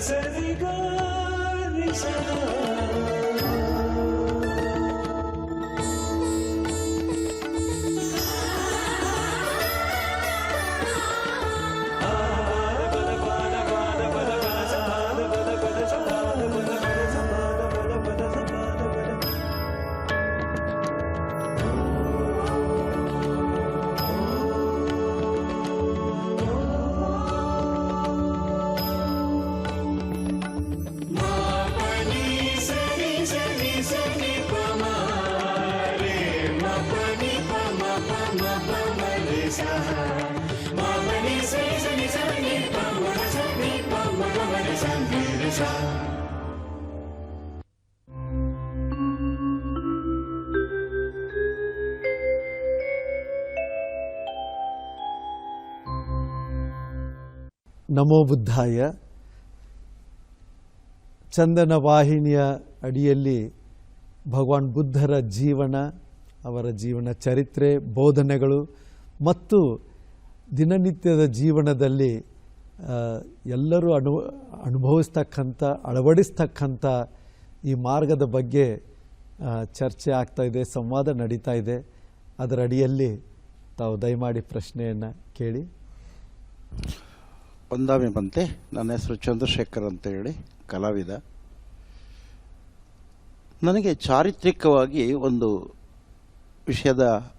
se diga ni. ನಮೋ ಬುದ್ಧಾಯ. ಚಂದನ ವಾಹಿನಿಯ ಅಡಿಯಲ್ಲಿ ಭಗವಾನ್ ಬುದ್ಧರ ಜೀವನ, ಅವರ ಜೀವನ ಚರಿತ್ರೆ, ಬೋಧನೆಗಳು ಮತ್ತು ದಿನನಿತ್ಯದ ಜೀವನದಲ್ಲಿ ಎಲ್ಲರೂ ಅನು ಅನುಭವಿಸ್ತಕ್ಕಂಥ, ಅಳವಡಿಸ್ತಕ್ಕಂಥ ಈ ಮಾರ್ಗದ ಬಗ್ಗೆ ಚರ್ಚೆ ಆಗ್ತಾ ಇದೆ, ಸಂವಾದ ನಡೀತಾ ಇದೆ. ಅದರ ಅಡಿಯಲ್ಲಿ ತಾವು ದಯಮಾಡಿ ಪ್ರಶ್ನೆಯನ್ನು ಕೇಳಿ. ಒಂದಾಮೆ ಬಂತೆ ನನ್ನ ಹೆಸರು ಚಂದ್ರಶೇಖರ್ ಅಂತ ಹೇಳಿ ಕಲಾವಿದ. ನನಗೆ ಚಾರಿತ್ರಿಕವಾಗಿ ಒಂದು ವಿಷಯದ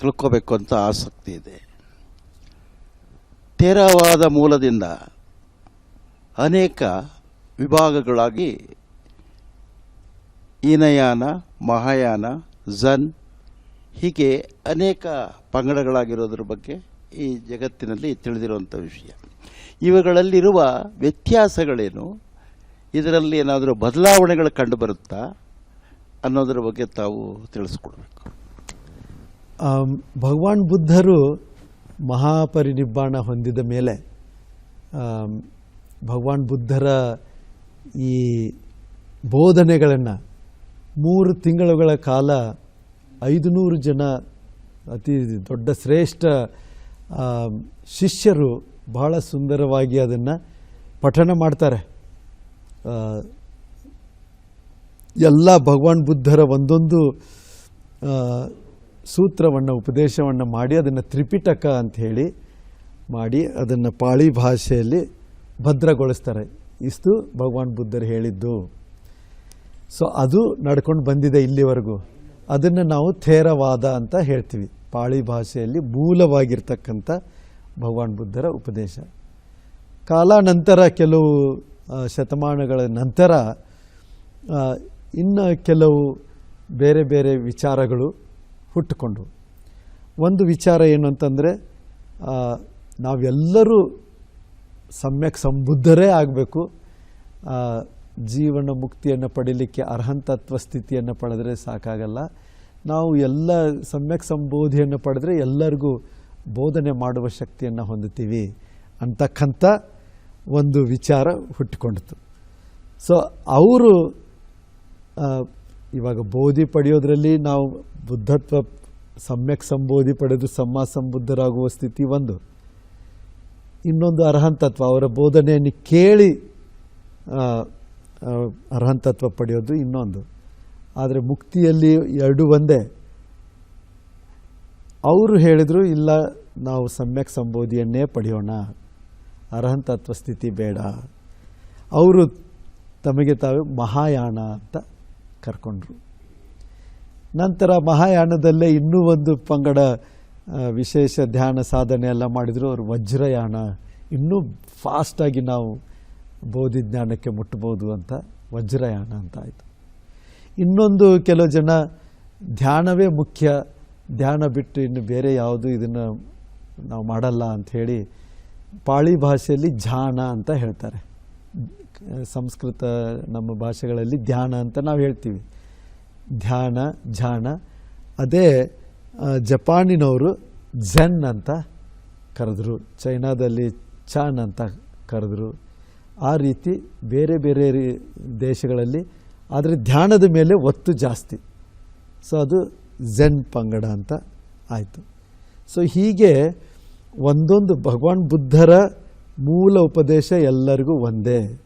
ತಿಳ್ಕೋಬೇಕು ಅಂತ ಆಸಕ್ತಿ ಇದೆ. ತೇರವಾದ ಮೂಲದಿಂದ ಅನೇಕ ವಿಭಾಗಗಳಾಗಿ ಈನಯಾನ, ಮಹಾಯಾನ, ಝನ್ ಹೀಗೆ ಅನೇಕ ಪಂಗಡಗಳಾಗಿರೋದ್ರ ಬಗ್ಗೆ ಈ ಜಗತ್ತಿನಲ್ಲಿ ತಿಳಿದಿರುವಂಥ ವಿಷಯ. ಇವುಗಳಲ್ಲಿರುವ ವ್ಯತ್ಯಾಸಗಳೇನು? ಇದರಲ್ಲಿ ಏನಾದರೂ ಬದಲಾವಣೆಗಳು ಕಂಡುಬರುತ್ತಾ? ಅನ್ನೋದರ ಬಗ್ಗೆ ತಾವು ತಿಳಿಸ್ಕೊಡ್ಬೇಕು. ಭಗವಾನ್ ಬುದ್ಧರು ಮಹಾಪರಿನಿಬ್ಬಾಣ ಹೊಂದಿದ ಮೇಲೆ ಭಗವಾನ್ ಬುದ್ಧರ ಈ ಬೋಧನೆಗಳನ್ನು ಮೂರು ತಿಂಗಳುಗಳ ಕಾಲ ಐದು ನೂರು ಜನ ಅತಿ ದೊಡ್ಡ ಶ್ರೇಷ್ಠ ಶಿಷ್ಯರು ಬಹಳ ಸುಂದರವಾಗಿ ಅದನ್ನು ಪಠಣ ಮಾಡ್ತಾರೆ. ಎಲ್ಲ ಭಗವಾನ್ ಬುದ್ಧರ ಒಂದೊಂದು ಸೂತ್ರವನ್ನು, ಉಪದೇಶವನ್ನು ಮಾಡಿ ಅದನ್ನು ತ್ರಿಪಿಟಕ ಅಂತ ಹೇಳಿ ಮಾಡಿ ಅದನ್ನು ಪಾಳಿ ಭಾಷೆಯಲ್ಲಿ ಭದ್ರಗೊಳಿಸ್ತಾರೆ. ಇಷ್ಟು ಭಗವಾನ್ ಬುದ್ಧರು ಹೇಳಿದ್ದು. ಸೊ ಅದು ನಡ್ಕೊಂಡು ಬಂದಿದೆ ಇಲ್ಲಿವರೆಗೂ. ಅದನ್ನು ನಾವು ಥೇರವಾದ ಅಂತ ಹೇಳ್ತೀವಿ. ಪಾಳಿ ಭಾಷೆಯಲ್ಲಿ ಮೂಲವಾಗಿರ್ತಕ್ಕಂಥ ಭಗವಾನ್ ಬುದ್ಧರ ಉಪದೇಶ. ಕಾಲಾನಂತರ ಕೆಲವು ಶತಮಾನಗಳ ನಂತರ ಇನ್ನು ಕೆಲವು ಬೇರೆ ಬೇರೆ ವಿಚಾರಗಳು ಹುಟ್ಟುಕೊಂಡವು. ಒಂದು ವಿಚಾರ ಏನು ಅಂತಂದರೆ ನಾವೆಲ್ಲರೂ ಸಮ್ಯಕ್ ಸಂಬುದ್ಧರೇ ಆಗಬೇಕು. ಜೀವನ ಮುಕ್ತಿಯನ್ನು ಪಡೀಲಿಕ್ಕೆ ಅರ್ಹಂತತ್ವ ಸ್ಥಿತಿಯನ್ನು ಪಡೆದರೆ ಸಾಕಾಗಲ್ಲ. ನಾವು ಎಲ್ಲ ಸಮ್ಯಕ್ ಸಂಬೋಧಿಯನ್ನು ಪಡೆದರೆ ಎಲ್ಲರಿಗೂ ಬೋಧನೆ ಮಾಡುವ ಶಕ್ತಿಯನ್ನು ಹೊಂದುತ್ತೀವಿ ಅಂತಕ್ಕಂಥ ಒಂದು ವಿಚಾರ ಹುಟ್ಟಿಕೊಂಡಿತು ಸೊ ಅವರು ಇವಾಗ ಬೋಧಿ ಪಡೆಯೋದ್ರಲ್ಲಿ ನಾವು ಬುದ್ಧತ್ವ ಸಮ್ಯಕ್ ಸಂಬೋಧಿ ಪಡೆದು ಸಮ ಸಂಬುದ್ಧರಾಗುವ ಸ್ಥಿತಿ ಒಂದು. ಇನ್ನೊಂದು ಅರ್ಹಂತತ್ವ, ಅವರ ಬೋಧನೆಯನ್ನು ಕೇಳಿ ಅರ್ಹಂತತ್ವ ಪಡೆಯೋದು ಇನ್ನೊಂದು. ಆದರೆ ಮುಕ್ತಿಯಲ್ಲಿ ಎರಡು ಒಂದೇ. ಅವರು ಹೇಳಿದರು, ಇಲ್ಲ, ನಾವು ಸಮ್ಯಕ್ ಸಂಬೋಧಿಯನ್ನೇ ಪಡೆಯೋಣ. ಅರ್ಹಂತತ್ವ ಸ್ಥಿತಿ ಬೇಡ. ಅವರು ತಮಗೆ ತಾವು ಮಹಾಯಾನ ಅಂತ ಕರ್ಕೊಂಡ್ರು. ನಂತರ ಮಹಾಯಾನದಲ್ಲೇ ಇನ್ನೂ ಒಂದು ಪಂಗಡ ವಿಶೇಷ ಧ್ಯಾನ ಸಾಧನೆ ಎಲ್ಲ ಮಾಡಿದರು. ಅವರು ವಜ್ರಯಾನ. ಇನ್ನೂ ಫಾಸ್ಟಾಗಿ ನಾವು ಬೋಧಿ ಜ್ಞಾನಕ್ಕೆ ಮುಟ್ಬೋದು ಅಂತ, ವಜ್ರಯಾನ ಅಂತ ಆಯಿತು. ಇನ್ನೊಂದು ಕೆಲವು ಜನ ಧ್ಯಾನವೇ ಮುಖ್ಯ. ಧ್ಯಾನ ಬಿಟ್ಟು ಇನ್ನು ಬೇರೆ ಯಾವುದು ಇದನ್ನು ನಾವು ಮಾಡಲ್ಲ ಅಂತ ಹೇಳಿ ಪಾಳಿ ಭಾಷೆಯಲ್ಲಿ ಧ್ಯಾನ ಅಂತ ಹೇಳ್ತಾರೆ. ಸಂಸ್ಕೃತ ನಮ್ಮ ಭಾಷೆಗಳಲ್ಲಿ ಧ್ಯಾನ ಅಂತ ನಾವು ಹೇಳ್ತೀವಿ. ಧ್ಯಾನ ಧ್ಯಾನ. ಅದೇ ಜಪಾನಿನವರು ಝೆನ್ ಅಂತ ಕರೆದ್ರು. ಚೈನಾದಲ್ಲಿ ಚಾನ್ ಅಂತ ಕರೆದ್ರು. ಆ ರೀತಿ ಬೇರೆ ಬೇರೆ ದೇಶಗಳಲ್ಲಿ ಆದರೆ ಧ್ಯಾನದ ಮೇಲೆ ಒತ್ತು ಜಾಸ್ತಿ. ಸೊ ಅದು ಝೆನ್ ಪಂಗಡ ಅಂತ ಆಯಿತು. ಸೊ ಹೀಗೆ ಒಂದೊಂದು ಭಗವಾನ್ ಬುದ್ಧರ ಮೂಲ ಉಪದೇಶ ಎಲ್ಲರಿಗೂ ಒಂದೇ.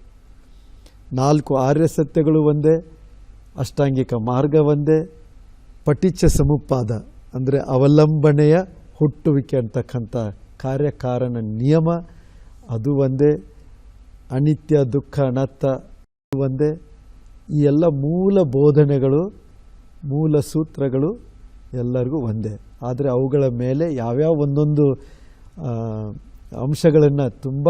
ನಾಲ್ಕು ಆರ್ಯ ಸತ್ಯಗಳು ಒಂದೇ, ಅಷ್ಟಾಂಗಿಕ ಮಾರ್ಗ ಒಂದೇ ಪಟಿಚ ಸಮುಪಾದ ಅಂದರೆ ಅವಲಂಬನೆಯ ಹುಟ್ಟುವಿಕೆ ಅಂತಕ್ಕಂಥ ಕಾರ್ಯಕಾರಣ ನಿಯಮ, ಅದು ಒಂದೇ. ಅನಿತ್ಯ, ದುಃಖ ಅದು ಒಂದೇ. ಈ ಎಲ್ಲ ಮೂಲ ಬೋಧನೆಗಳು, ಮೂಲ ಸೂತ್ರಗಳು ಎಲ್ಲರಿಗೂ ಒಂದೇ. ಆದರೆ ಅವುಗಳ ಮೇಲೆ ಯಾವ್ಯಾವ ಒಂದೊಂದು ಅಂಶಗಳನ್ನು ತುಂಬ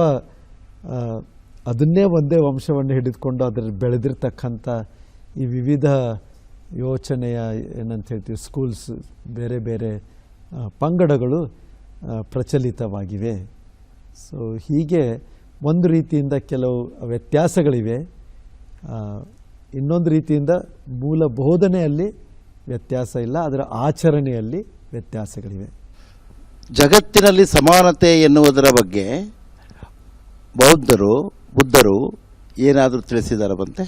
ಅದನ್ನೇ ಒಂದೇ ವಂಶವನ್ನು ಹಿಡಿದುಕೊಂಡು ಅದರ ಬೆಳೆದಿರ್ತಕ್ಕಂಥ ಈ ವಿವಿಧ ಯೋಚನೆಯ ಏನಂತ ಹೇಳ್ತೀವಿ ಸ್ಕೂಲ್ಸ್ ಬೇರೆ ಬೇರೆ ಪಂಗಡಗಳು ಪ್ರಚಲಿತವಾಗಿವೆ. ಸೊ ಹೀಗೆ ಒಂದು ರೀತಿಯಿಂದ ಕೆಲವು ವ್ಯತ್ಯಾಸಗಳಿವೆ. ಇನ್ನೊಂದು ರೀತಿಯಿಂದ ಮೂಲ ಬೋಧನೆಯಲ್ಲಿ ವ್ಯತ್ಯಾಸ ಇಲ್ಲ ಅದರ ಆಚರಣೆಯಲ್ಲಿ ವ್ಯತ್ಯಾಸಗಳಿವೆ. ಜಗತ್ತಿನಲ್ಲಿ ಸಮಾನತೆ ಎನ್ನುವುದರ ಬಗ್ಗೆ ಬೌದ್ಧರು ಬುದ್ಧರು ಏನಾದರೂ ತಿಳಿಸಿದಾರ ಬಂತೆ?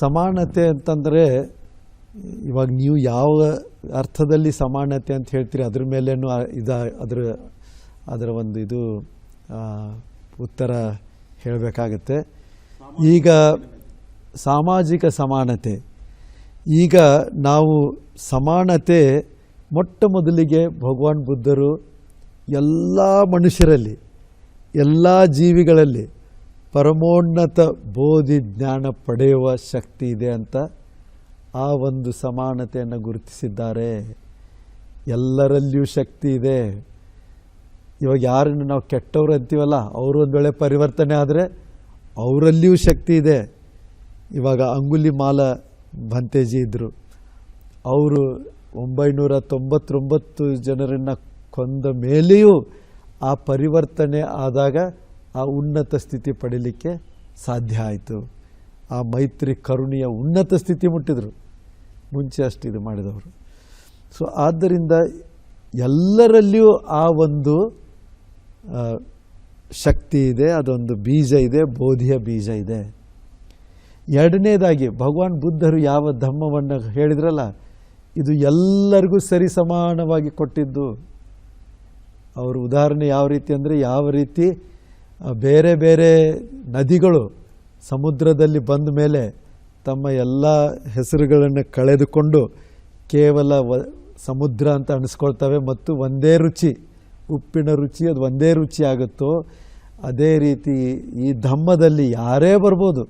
ಸಮಾನತೆ ಅಂತಂದರೆ ಇವಾಗ ನೀವು ಯಾವ ಅರ್ಥದಲ್ಲಿ ಸಮಾನತೆ ಅಂತ ಹೇಳ್ತೀರಿ ಅದ್ರ ಮೇಲೇನು ಇದು ಇದ ಅದರ ಅದರ ಒಂದು ಇದು ಉತ್ತರ ಹೇಳಬೇಕಾಗತ್ತೆ. ಈಗ ಸಾಮಾಜಿಕ ಸಮಾನತೆ. ಈಗ ನಾವು ಸಮಾನತೆ ಮೊಟ್ಟ ಮೊದಲಿಗೆ ಭಗವಾನ್ ಬುದ್ಧರು ಎಲ್ಲ ಮನುಷ್ಯರಲ್ಲಿ, ಎಲ್ಲ ಜೀವಿಗಳಲ್ಲಿ ಪರಮೋನ್ನತ ಬೋಧಿ ಜ್ಞಾನ ಪಡೆಯುವ ಶಕ್ತಿ ಇದೆ ಅಂತ ಆ ಒಂದು ಸಮಾನತೆಯನ್ನು ಗುರುತಿಸಿದ್ದಾರೆ. ಎಲ್ಲರಲ್ಲಿಯೂ ಶಕ್ತಿ ಇದೆ. ಇವಾಗ ಯಾರನ್ನು ನಾವು ಕೆಟ್ಟವರು ಅಂತೀವಲ್ಲ, ಅವರು ಒಂದು ವೇಳೆ ಪರಿವರ್ತನೆ ಆದರೆ ಅವರಲ್ಲಿಯೂ ಶಕ್ತಿ ಇದೆ. ಇವಾಗ ಅಂಗುಲಿ ಮಾಲ ಭಂತೇಜಿ ಇದ್ದರು ಅವರು ಒಂಬೈನೂರ ತೊಂಬತ್ತೊಂಬತ್ತು ಜನರನ್ನು ಕೊಂದ ಮೇಲೆಯೂ ಆ ಪರಿವರ್ತನೆ ಆದಾಗ ಆ ಉನ್ನತ ಸ್ಥಿತಿ ಪಡೀಲಿಕ್ಕೆ ಸಾಧ್ಯ ಆಯಿತು. ಆ ಮೈತ್ರಿ ಕರುಣಿಯ ಉನ್ನತ ಸ್ಥಿತಿ ಮುಟ್ಟಿದರು. ಮುಂಚೆ ಅಷ್ಟು ಇದು ಮಾಡಿದವರು. ಸೊ ಆದ್ದರಿಂದ ಎಲ್ಲರಲ್ಲಿಯೂ ಆ ಒಂದು ಶಕ್ತಿ ಇದೆ, ಅದೊಂದು ಬೀಜ ಇದೆ, ಬೋಧಿಯ ಬೀಜ ಇದೆ. ಎರಡನೇದಾಗಿ, ಭಗವಾನ್ ಬುದ್ಧರು ಯಾವ ಧರ್ಮವನ್ನು ಹೇಳಿದ್ರಲ್ಲ, ಇದು ಎಲ್ಲರಿಗೂ ಸರಿ ಸಮಾನವಾಗಿ ಕೊಟ್ಟಿದ್ದು. ಅವರು ಉದಾಹರಣೆ ಯಾವ ರೀತಿ ಅಂದರೆ, ಯಾವ ರೀತಿ ಬೇರೆ ಬೇರೆ ನದಿಗಳು ಸಮುದ್ರದಲ್ಲಿ ಬಂದ ಮೇಲೆ ತಮ್ಮ ಎಲ್ಲ ಹೆಸರುಗಳನ್ನು ಕಳೆದುಕೊಂಡು ಕೇವಲ ಸಮುದ್ರ ಅಂತ ಅನಿಸ್ಕೊಳ್ತವೆ ಮತ್ತು ಒಂದೇ ರುಚಿ. ಉಪ್ಪಿನ ರುಚಿ ಅದು ಒಂದೇ ರುಚಿ ಆಗುತ್ತೋ, ಅದೇ ರೀತಿ ಈ ಧಮ್ಮದಲ್ಲಿ ಯಾರೇ ಬರ್ಬೋದು.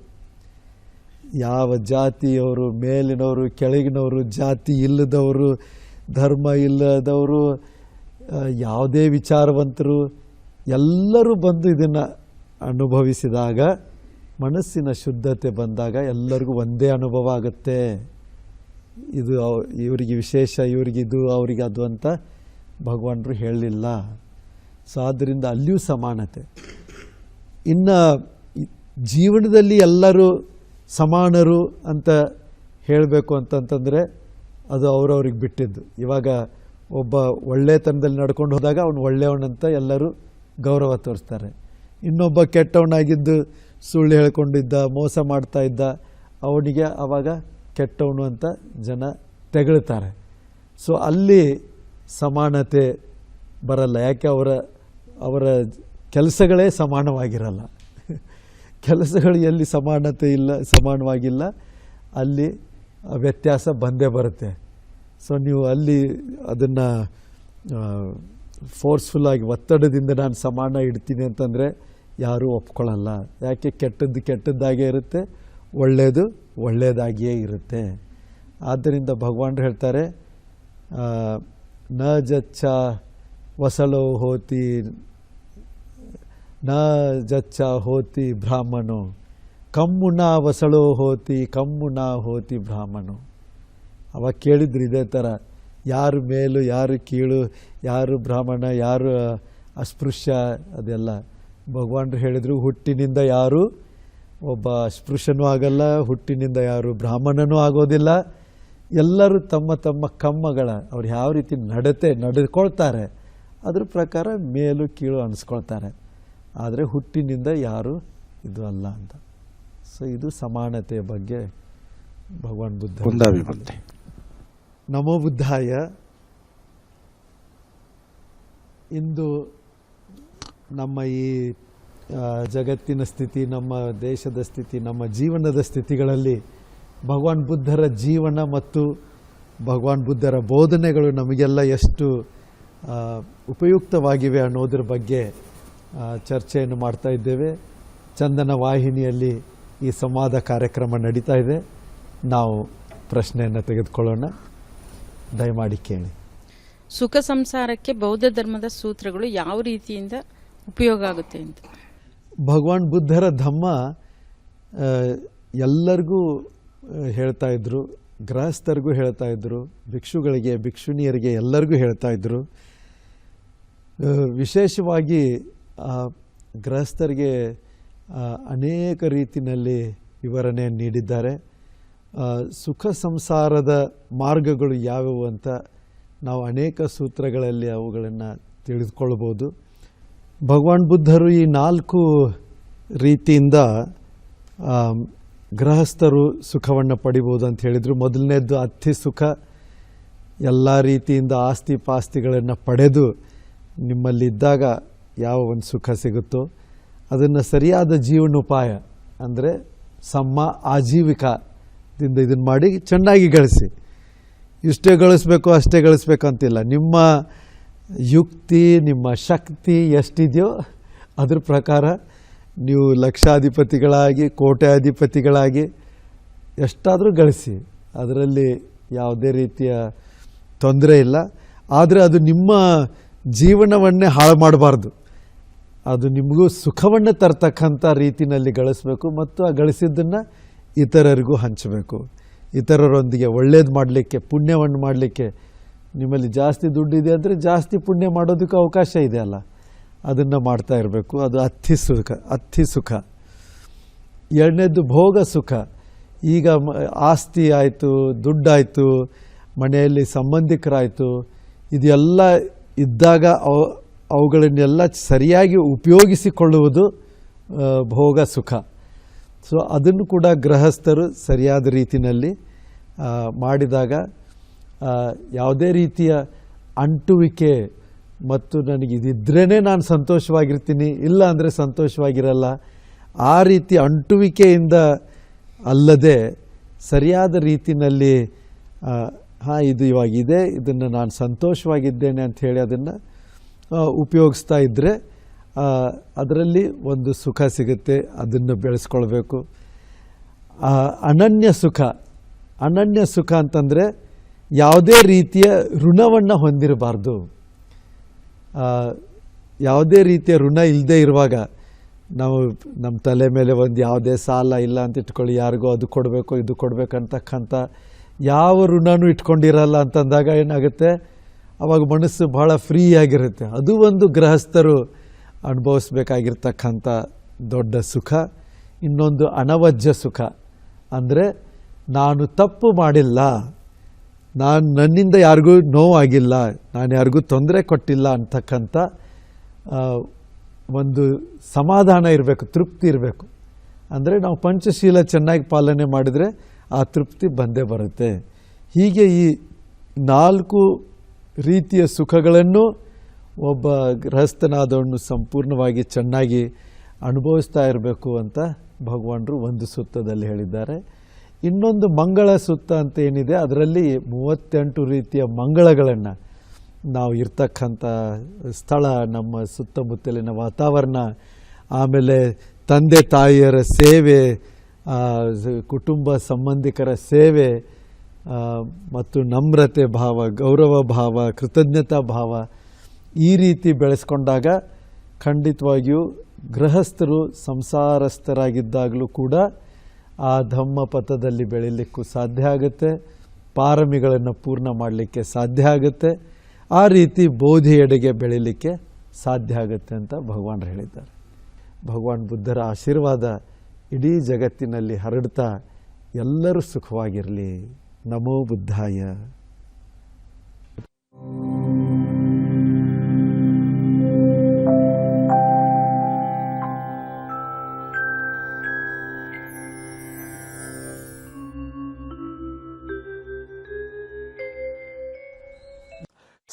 ಯಾವ ಜಾತಿಯವರು, ಮೇಲಿನವರು, ಕೆಳಗಿನವರು, ಜಾತಿ ಇಲ್ಲದವರು, ಧರ್ಮ ಇಲ್ಲದವರು ಯಾವುದೇ ವಿಚಾರವಂತರು, ಎಲ್ಲರೂ ಬಂದು ಇದನ್ನು ಅನುಭವಿಸಿದಾಗ, ಮನಸ್ಸಿನ ಶುದ್ಧತೆ ಬಂದಾಗ ಎಲ್ಲರಿಗೂ ಒಂದೇ ಅನುಭವ ಆಗುತ್ತೆ. ಇದು ಇವರಿಗೆ ವಿಶೇಷ, ಇವರಿಗಿದು ಅವರಿಗೆ ಅದು ಅಂತ ಭಗವಾನರು ಹೇಳಲಿಲ್ಲ ಸೊ ಆದ್ದರಿಂದ ಅಲ್ಲಿಯೂ ಸಮಾನತೆ. ಇನ್ನು ಜೀವನದಲ್ಲಿ ಎಲ್ಲರೂ ಸಮಾನರು ಅಂತ ಹೇಳಬೇಕು ಅಂತಂತಂದರೆ ಅದು ಅವರವ್ರಿಗೆ ಬಿಟ್ಟಿದ್ದು. ಇವಾಗ ಒಬ್ಬ ಒಳ್ಳೆತನದಲ್ಲಿ ನಡ್ಕೊಂಡು ಹೋದಾಗ ಅವನು ಒಳ್ಳೆಯವನಂತ ಎಲ್ಲರೂ ಗೌರವ ತೋರಿಸ್ತಾರೆ. ಇನ್ನೊಬ್ಬ ಕೆಟ್ಟವನಾಗಿದ್ದು ಸುಳ್ಳು ಹೇಳ್ಕೊಂಡಿದ್ದ, ಮೋಸ ಮಾಡ್ತಾ ಇದ್ದ, ಅವನಿಗೆ ಆವಾಗ ಕೆಟ್ಟವನು ಅಂತ ಜನ ತೆಗಳ್ತಾರೆ. ಸೊ ಅಲ್ಲಿ ಸಮಾನತೆ ಬರಲ್ಲ. ಯಾಕೆ ಅವರ ಅವರ ಕೆಲಸಗಳೇ ಸಮಾನವಾಗಿರಲ್ಲ. ಕೆಲಸಗಳು ಎಲ್ಲಿ ಸಮಾನತೆ ಇಲ್ಲ, ಸಮಾನವಾಗಿಲ್ಲ, ಅಲ್ಲಿ ವ್ಯತ್ಯಾಸ ಬಂದೇ ಬರುತ್ತೆ. ಸೊ ನೀವು ಅಲ್ಲಿ ಅದನ್ನು ಫೋರ್ಸ್ಫುಲ್ಲಾಗಿ ಒತ್ತಡದಿಂದ ನಾನು ಸಮಾನ ಇಡ್ತೀನಿ ಅಂತಂದರೆ ಯಾರೂ ಒಪ್ಕೊಳ್ಳಲ್ಲ. ಯಾಕೆ ಕೆಟ್ಟದ್ದು ಕೆಟ್ಟದ್ದಾಗೇ ಇರುತ್ತೆ ಒಳ್ಳೆಯದು ಒಳ್ಳೆಯದಾಗಿಯೇ ಇರುತ್ತೆ. ಆದ್ದರಿಂದ ಭಗವಾನ್ ಹೇಳ್ತಾರೆ ನ ಜಚ್ಚ ಹೋತಿ, ನ ಜಚ್ಚ ಹೋತಿ ಬ್ರಾಹ್ಮಣೋ. ಕಮ್ಮು ನ ವಸಳೋ ಹೋತಿ, ಕಮ್ಮು ನ ಹೋತಿ ಬ್ರಾಹ್ಮಣೋ. ಅವಾಗ ಕೇಳಿದ್ರು ಇದೇ ಥರ ಯಾರು ಮೇಲು, ಯಾರು ಕೀಳು, ಯಾರು ಬ್ರಾಹ್ಮಣ, ಯಾರು ಅಸ್ಪೃಶ್ಯ, ಅದೆಲ್ಲ. ಭಗವಾನ್ರು ಹೇಳಿದರು ಹುಟ್ಟಿನಿಂದ ಯಾರು ಒಬ್ಬ ಅಸ್ಪೃಶ್ಯನೂ ಆಗಲ್ಲ, ಹುಟ್ಟಿನಿಂದ ಯಾರು ಬ್ರಾಹ್ಮಣನೂ ಆಗೋದಿಲ್ಲ. ಎಲ್ಲರೂ ತಮ್ಮ ತಮ್ಮ ಕಮ್ಮಗಳ ಅವ್ರು ಯಾವ ರೀತಿ ನಡತೆ ನಡೆದುಕೊಳ್ತಾರೆ ಅದ್ರ ಪ್ರಕಾರ ಮೇಲು ಕೀಳು ಅನಿಸ್ಕೊಳ್ತಾರೆ. ಆದರೆ ಹುಟ್ಟಿನಿಂದ ಯಾರು ಇದು ಅಲ್ಲ ಅಂತ. ಸೊ ಇದು ಸಮಾನತೆಯ ಬಗ್ಗೆ ಭಗವಾನ್ ಬುದ್ಧ ನಮೋ ಬುದ್ಧಾಯ. ಇಂದು ನಮ್ಮ ಈ ಜಗತ್ತಿನ ಸ್ಥಿತಿ ನಮ್ಮ ದೇಶದ ಸ್ಥಿತಿ ನಮ್ಮ ಜೀವನದ ಸ್ಥಿತಿಗಳಲ್ಲಿ ಭಗವಾನ್ ಬುದ್ಧರ ಜೀವನ ಮತ್ತು ಭಗವಾನ್ ಬುದ್ಧರ ಬೋಧನೆಗಳು ನಮಗೆಲ್ಲ ಎಷ್ಟು ಉಪಯುಕ್ತವಾಗಿವೆ ಅನ್ನೋದ್ರ ಬಗ್ಗೆ ಚರ್ಚೆಯನ್ನು ಮಾಡ್ತಾ ಇದ್ದೇವೆ. ಚಂದನ ವಾಹಿನಿಯಲ್ಲಿ ಈ ಸಂವಾದ ಕಾರ್ಯಕ್ರಮ ನಡೀತಾ ಇದೆ. ನಾವು ಪ್ರಶ್ನೆಯನ್ನು ತೆಗೆದುಕೊಳ್ಳೋಣ. ದಯಮಾಡಿ ಕೇಳಿ. ಸುಖ ಸಂಸಾರಕ್ಕೆ ಬೌದ್ಧ ಧರ್ಮದ ಸೂತ್ರಗಳು ಯಾವ ರೀತಿಯಿಂದ ಉಪಯೋಗ ಆಗುತ್ತೆ ಅಂತ. ಭಗವಾನ್ ಬುದ್ಧರ ಧಮ್ಮ ಎಲ್ಲರಿಗೂ ಹೇಳ್ತಾ ಇದ್ರು, ಗೃಹಸ್ಥರಿಗೂ ಹೇಳ್ತಾ ಇದ್ದರು ಭಿಕ್ಷುಗಳಿಗೆ, ಭಿಕ್ಷುಣಿಯರಿಗೆ ಎಲ್ಲರಿಗೂ ಹೇಳ್ತಾ ಇದ್ದರು ವಿಶೇಷವಾಗಿ ಗೃಹಸ್ಥರಿಗೆ ಅನೇಕ ರೀತಿಯಲ್ಲಿ ವಿವರಣೆ ನೀಡಿದ್ದಾರೆ. ಸುಖ ಸಂಸಾರದ ಮಾರ್ಗಗಳು ಯಾವುವು ಅಂತ ನಾವು ಅನೇಕ ಸೂತ್ರಗಳಲ್ಲಿ ಅವುಗಳನ್ನು ತಿಳಿದುಕೊಳ್ಬೋದು. ಭಗವಾನ್ ಬುದ್ಧರು ಈ ನಾಲ್ಕು ರೀತಿಯಿಂದ ಗೃಹಸ್ಥರು ಸುಖವನ್ನು ಪಡಿಬೋದು ಅಂತ ಹೇಳಿದರು. ಮೊದಲನೇದ್ದು ಅತಿ ಸುಖ ಎಲ್ಲ ರೀತಿಯಿಂದ ಆಸ್ತಿ ಪಾಸ್ತಿಗಳನ್ನು ಪಡೆದು ನಿಮ್ಮಲ್ಲಿದ್ದಾಗ ಯಾವ ಒಂದು ಸುಖ ಸಿಗುತ್ತೋ ಅದನ್ನು ಸರಿಯಾದ ಜೀವನೋಪಾಯ ಅಂದರೆ ಸಮ್ಮ ಆಜೀವಿಕದಿಂದ ಇದನ್ನು ಮಾಡಿ ಚೆನ್ನಾಗಿ ಗಳಿಸಿ. ಇಷ್ಟೇ ಗಳಿಸ್ಬೇಕು, ಅಷ್ಟೇ ಗಳಿಸ್ಬೇಕು ಅಂತಿಲ್ಲ. ನಿಮ್ಮ ಯುಕ್ತಿ, ನಿಮ್ಮ ಶಕ್ತಿ ಎಷ್ಟಿದೆಯೋ ಅದ್ರ ಪ್ರಕಾರ ನೀವು ಲಕ್ಷಾಧಿಪತಿಗಳಾಗಿ, ಕೋಟ್ಯಾಧಿಪತಿಗಳಾಗಿ ಎಷ್ಟಾದರೂ ಗಳಿಸಿ, ಅದರಲ್ಲಿ ಯಾವುದೇ ರೀತಿಯ ತೊಂದರೆ ಇಲ್ಲ. ಆದರೆ ಅದು ನಿಮ್ಮ ಜೀವನವನ್ನೇ ಹಾಳು ಮಾಡಬಾರ್ದು. ಅದು ನಿಮಗೂ ಸುಖವನ್ನು ತರ್ತಕ್ಕಂಥ ರೀತಿಯಲ್ಲಿ ಗಳಿಸ್ಬೇಕು ಮತ್ತು ಆ ಗಳಿಸಿದ್ದನ್ನು ಇತರರಿಗೂ ಹಂಚಬೇಕು. ಇತರರೊಂದಿಗೆ ಒಳ್ಳೇದು ಮಾಡಲಿಕ್ಕೆ, ಪುಣ್ಯವನ್ನು ಮಾಡಲಿಕ್ಕೆ ನಿಮ್ಮಲ್ಲಿ ಜಾಸ್ತಿ ದುಡ್ಡಿದೆ ಅಂದರೆ ಜಾಸ್ತಿ ಪುಣ್ಯ ಮಾಡೋದಕ್ಕೆ ಅವಕಾಶ ಇದೆ ಅಲ್ಲ. ಅದನ್ನು ಮಾಡ್ತಾ ಇರಬೇಕು. ಅದು ಅತಿ ಸುಖ ಅತಿ ಸುಖ. ಎರಡನೇದು ಭೋಗ ಸುಖ. ಈಗ ಆಸ್ತಿ ಆಯಿತು, ದುಡ್ಡಾಯಿತು, ಮನೆಯಲ್ಲಿ ಸಂಬಂಧಿಕರಾಯಿತು, ಇದೆಲ್ಲ ಇದ್ದಾಗ ಅವು, ಅವುಗಳನ್ನೆಲ್ಲ ಸರಿಯಾಗಿ ಉಪಯೋಗಿಸಿಕೊಳ್ಳುವುದು ಭೋಗ ಸುಖ. ಸೊ, ಅದನ್ನು ಕೂಡ ಗೃಹಸ್ಥರು ಸರಿಯಾದ ರೀತಿಯಲ್ಲಿ ಮಾಡಿದಾಗ ಯಾವುದೇ ರೀತಿಯ ಅಂಟುವಿಕೆ ಮತ್ತು ನನಗೆ ಇದಿದ್ರೇ ನಾನು ಸಂತೋಷವಾಗಿರ್ತೀನಿ, ಇಲ್ಲ ಅಂದರೆ ಸಂತೋಷವಾಗಿರಲ್ಲ. ಆ ರೀತಿ ಅಂಟುವಿಕೆಯಿಂದ ಅಲ್ಲದೆ ಸರಿಯಾದ ರೀತಿಯಲ್ಲಿ ಹಾಂ, ಇದು ಇವಾಗಿದೆ, ಇದನ್ನು ನಾನು ಸಂತೋಷವಾಗಿದ್ದೇನೆ ಹೇಳಿ ಅದನ್ನು ಉಪಯೋಗಿಸ್ತಾ ಇದ್ದರೆ ಅದರಲ್ಲಿ ಒಂದು ಸುಖ ಸಿಗುತ್ತೆ, ಅದನ್ನು ಬೆಳೆಸ್ಕೊಳ್ಬೇಕು. ಅನನ್ಯ ಸುಖ ಅನನ್ಯ ಸುಖ ಅಂತಂದರೆ ಯಾವುದೇ ರೀತಿಯ ಋಣವನ್ನು ಹೊಂದಿರಬಾರ್ದು. ಯಾವುದೇ ರೀತಿಯ ಋಣ ಇಲ್ಲದೆ ಇರುವಾಗ ನಾವು ನಮ್ಮ ತಲೆ ಮೇಲೆ ಒಂದು ಯಾವುದೇ ಸಾಲ ಇಲ್ಲ ಅಂತ ಇಟ್ಕೊಳ್ಳಿ, ಯಾರಿಗೋ ಅದು ಕೊಡಬೇಕು, ಇದು ಕೊಡಬೇಕು ಅಂತಕ್ಕಂಥ ಯಾವ ಋಣನೂ ಇಟ್ಕೊಂಡಿರಲ್ಲ ಅಂತಂದಾಗ ಏನಾಗುತ್ತೆ? ಅವಾಗ ಮನಸ್ಸು ಭಾಳ ಫ್ರೀ ಆಗಿರುತ್ತೆ. ಅದು ಒಂದು ಗೃಹಸ್ಥರು ಅನುಭವಿಸ್ಬೇಕಾಗಿರ್ತಕ್ಕಂಥ ದೊಡ್ಡ ಸುಖ. ಇನ್ನೊಂದು ಅನವಜ್ಯ ಸುಖ. ಅಂದರೆ ನಾನು ತಪ್ಪು ಮಾಡಿಲ್ಲ ನಾನು ನನ್ನಿಂದ ಯಾರಿಗೂ ನೋವಾಗಿಲ್ಲ, ನಾನು ಯಾರಿಗೂ ತೊಂದರೆ ಕೊಟ್ಟಿಲ್ಲ ಅಂತಕ್ಕಂಥ ಒಂದು ಸಮಾಧಾನ ಇರಬೇಕು, ತೃಪ್ತಿ ಇರಬೇಕು. ಅಂದರೆ ನಾವು ಪಂಚಶೀಲ ಚೆನ್ನಾಗಿ ಪಾಲನೆ ಮಾಡಿದರೆ ಆ ತೃಪ್ತಿ ಬಂದೇ ಬರುತ್ತೆ. ಹೀಗೆ ಈ ನಾಲ್ಕು ರೀತಿಯ ಸುಖಗಳನ್ನು ಒಬ್ಬ ಗೃಹಸ್ಥನಾದವನು ಸಂಪೂರ್ಣವಾಗಿ ಚೆನ್ನಾಗಿ ಅನುಭವಿಸ್ತಾ ಇರಬೇಕು ಅಂತ ಭಗವಾನರು ಒಂದು ಸುತ್ತದಲ್ಲಿ ಹೇಳಿದ್ದಾರೆ. ಇನ್ನೊಂದು ಮಂಗಳ ಸುತ್ತ ಅಂತ ಏನಿದೆ, ಅದರಲ್ಲಿ ಮೂವತ್ತೆಂಟು ರೀತಿಯ ಮಂಗಳಗಳನ್ನು ನಾವು ಇರ್ತಕ್ಕಂಥ ಸ್ಥಳ, ನಮ್ಮ ಸುತ್ತಮುತ್ತಲಿನ ವಾತಾವರಣ, ಆಮೇಲೆ ತಂದೆ ತಾಯಿಯರ ಸೇವೆ ಕುಟುಂಬ ಸಂಬಂಧಿಕರ ಸೇವೆ ಮತ್ತು ನಮ್ರತೆ ಭಾವ, ಗೌರವ ಭಾವ, ಕೃತಜ್ಞತಾ ಭಾವ ಈ ರೀತಿ ಬೆಳೆಸ್ಕೊಂಡಾಗ ಖಂಡಿತವಾಗಿಯೂ ಗೃಹಸ್ಥರು, ಸಂಸಾರಸ್ಥರಾಗಿದ್ದಾಗಲೂ ಕೂಡ ಆ ಧಮ್ಮ ಪಥದಲ್ಲಿ ಬೆಳೀಲಿಕ್ಕೂ ಸಾಧ್ಯ ಆಗುತ್ತೆ. ಪಾರಮಿಗಳನ್ನು ಪೂರ್ಣ ಮಾಡಲಿಕ್ಕೆ ಸಾಧ್ಯ ಆಗುತ್ತೆ. ಆ ರೀತಿ ಬೋಧಿಯೆಡೆಗೆ ಬೆಳೀಲಿಕ್ಕೆ ಸಾಧ್ಯ ಆಗುತ್ತೆ ಅಂತ ಭಗವಾನ್ ಹೇಳಿದ್ದಾರೆ. ಭಗವಾನ್ ಬುದ್ಧರ ಆಶೀರ್ವಾದ ಇಡೀ ಜಗತ್ತಿನಲ್ಲಿ ಹರಡ್ತಾ ಎಲ್ಲರೂ ಸುಖವಾಗಿರಲಿ. ನಮೋ ಬುದ್ಧಾಯ.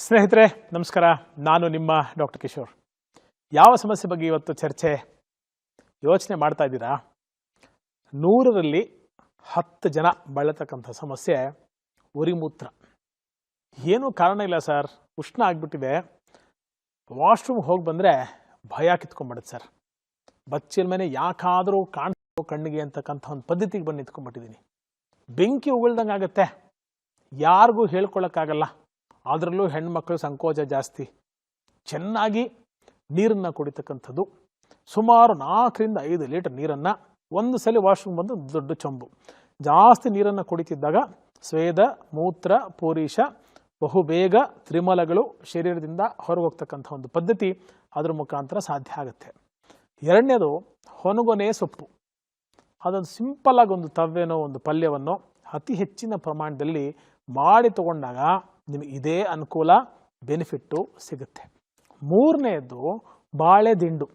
ಸ್ನೇಹಿತರೆ, ನಮಸ್ಕಾರ. ನಾನು ನಿಮ್ಮ ಡಾಕ್ಟರ್ ಕಿಶೋರ್. ಯಾವ ಸಮಸ್ಯೆ ಬಗ್ಗೆ ಇವತ್ತು ಚರ್ಚೆ, ಯೋಚನೆ ಮಾಡ್ತಾ ಇದ್ದೀರಾ? ನೂರರಲ್ಲಿ ಹತ್ತು ಜನ ಬಳತಕ್ಕಂಥ ಸಮಸ್ಯೆ ಉರಿಮೂತ್ರ. ಏನೂ ಕಾರಣ ಇಲ್ಲ ಸರ್. ಉಷ್ಣ ಆಗಿಬಿಟ್ಟಿದೆ. ವಾಶ್ರೂಮ್ ಹೋಗಿ ಬಂದರೆ ಭಯ ಕಿತ್ಕೊಂಡ್ಬಿಡುತ್ತೆ ಸರ್. ಬಚ್ಚಿನ ಮೇಲೆ ಯಾಕಾದರೂ ಕಾಣಿಸೋ ಕಣ್ಣಿಗೆ ಅಂತಕ್ಕಂಥ ಒಂದು ಪದ್ಧತಿಗೆ ಬಂದು ನಿಂತ್ಕೊಂಡ್ಬಿಟ್ಟಿದ್ದೀನಿ. ಬೆಂಕಿ ಉಗುಳ್ದಂಗೆ ಆಗುತ್ತೆ ಯಾರಿಗೂ ಹೇಳ್ಕೊಳಕ್ಕಾಗಲ್ಲ. ಅದರಲ್ಲೂ ಹೆಣ್ಮಕ್ಳು ಸಂಕೋಚ ಜಾಸ್ತಿ. ಚೆನ್ನಾಗಿ ನೀರನ್ನು ಕುಡಿತಕ್ಕಂಥದ್ದು. ಸುಮಾರು ನಾಲ್ಕರಿಂದ ಐದು ಲೀಟರ್ ನೀರನ್ನು ಒಂದು ಸಲ ವಾಶ್ರೂಮ್ ಬಂದು ದೊಡ್ಡ ಚೊಂಬು. ಜಾಸ್ತಿ ನೀರನ್ನು ಕುಡಿತಿದ್ದಾಗ ಸ್ವೇದ, ಮೂತ್ರ ಪೂರೀಷ ಬಹುಬೇಗ, ತ್ರಿಮಲಗಳು ಶರೀರದಿಂದ ಹೊರಗೋಗ್ತಕ್ಕಂಥ ಒಂದು ಪದ್ಧತಿ ಅದರ ಮುಖಾಂತರ ಸಾಧ್ಯ ಆಗುತ್ತೆ. ಎರಡನೇದು ಹೊನಗೊನೆ ಸೊಪ್ಪು. ಅದೊಂದು ಆಗಿ ಒಂದು ತವ್ವೆನೋ ಒಂದು ಪಲ್ಯವನ್ನು ಅತಿ ಹೆಚ್ಚಿನ ಪ್ರಮಾಣದಲ್ಲಿ ಮಾಡಿ ತಗೊಂಡಾಗ ನಿಮಗೆ ಇದೇ ಅನುಕೂಲ ಬೆನಿಫಿಟ್ಟು ಸಿಗುತ್ತೆ. ಮೂರನೆಯದ್ದು ಬಾಳೆ ದಿಂಡು.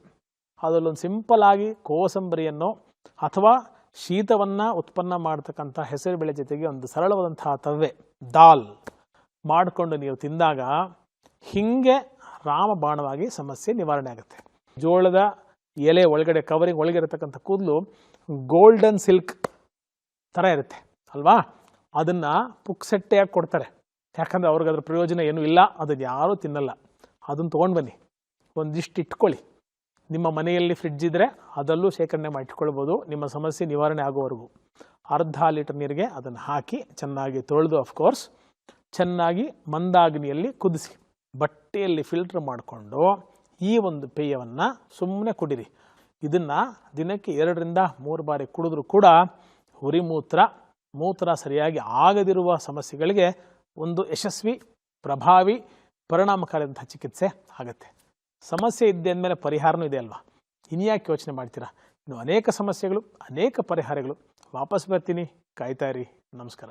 ಅದರಲ್ಲೊಂದು ಸಿಂಪಲ್ ಆಗಿ ಕೋಸಂಬರಿಯನ್ನು ಅಥವಾ ಶೀತವನ್ನು ಉತ್ಪನ್ನ ಮಾಡ್ತಕ್ಕಂಥ ಹೆಸರು ಬೆಳೆ ಜೊತೆಗೆ ಒಂದು ಸರಳವಾದಂತಹ ತವ್ವೆ ದಾಲ್ ಮಾಡಿಕೊಂಡು ನೀವು ತಿಂದಾಗ ಹಿಂಗೆ ರಾಮಬಾಣವಾಗಿ ಸಮಸ್ಯೆ ನಿವಾರಣೆ ಆಗುತ್ತೆ. ಜೋಳದ ಎಲೆ ಒಳಗಡೆ ಕವರಿಂಗ್ ಒಳಗೆ ಇರತಕ್ಕಂಥ ಕೂದಲು ಗೋಲ್ಡನ್ ಸಿಲ್ಕ್ ಥರ ಇರುತ್ತೆ, ಅಲ್ವಾ? ಅದನ್ನು ಪುಕ್ಸೆಟ್ಟೆಯಾಗಿ ಕೊಡ್ತಾರೆ. ಯಾಕಂದರೆ ಅವ್ರಿಗೆ ಅದ್ರ ಪ್ರಯೋಜನ ಏನೂ ಇಲ್ಲ, ಅದನ್ನು ಯಾರೂ ತಿನ್ನಲ್ಲ. ಅದನ್ನು ತೊಗೊಂಡು ಬನ್ನಿ. ಒಂದಿಷ್ಟು ಇಟ್ಕೊಳ್ಳಿ. ನಿಮ್ಮ ಮನೆಯಲ್ಲಿ ಫ್ರಿಡ್ಜ್ ಇದ್ದರೆ ಅದಲ್ಲೂ ಶೇಖರಣೆ ಮಾಡಿಟ್ಕೊಳ್ಬೋದು ನಿಮ್ಮ ಸಮಸ್ಯೆ ನಿವಾರಣೆ ಆಗೋವರೆಗೂ. ಅರ್ಧ ಲೀಟರ್ ನೀರಿಗೆ ಅದನ್ನು ಹಾಕಿ ಚೆನ್ನಾಗಿ ತೊಳೆದು ಅಫ್ಕೋರ್ಸ್ ಚೆನ್ನಾಗಿ ಮಂದಾಗ್ನಿಯಲ್ಲಿ ಕುದಿಸಿ. ಬಟ್ಟೆಯಲ್ಲಿ ಫಿಲ್ಟ್ರ್ ಮಾಡಿಕೊಂಡು ಈ ಒಂದು ಪೇಯವನ್ನು ಸುಮ್ಮನೆ ಕುಡಿರಿ. ಇದನ್ನು ದಿನಕ್ಕೆ ಎರಡರಿಂದ ಮೂರು ಬಾರಿ ಕುಡಿದ್ರೂ ಕೂಡ ಉರಿಮೂತ್ರ ಮೂತ್ರ ಸರಿಯಾಗಿ ಆಗದಿರುವ ಸಮಸ್ಯೆಗಳಿಗೆ ಒಂದು ಯಶಸ್ವಿ, ಪ್ರಭಾವಿ, ಪರಿಣಾಮಕಾರಿಯಾದಂಥ ಚಿಕಿತ್ಸೆ ಆಗುತ್ತೆ. ಸಮಸ್ಯೆ ಇದ್ದೆ ಅಂದಮೇಲೆ ಪರಿಹಾರನೂ ಇದೆ ಅಲ್ವಾ? ಇನ್ಯಾಕೆ ಯೋಚನೆ ಮಾಡ್ತೀರಾ? ಇನ್ನು ಅನೇಕ ಸಮಸ್ಯೆಗಳು, ಅನೇಕ ಪರಿಹಾರಗಳು. ವಾಪಸ್ ಬರ್ತೀನಿ. ಕಾಯ್ತಾ ಇರಿ. ನಮಸ್ಕಾರ.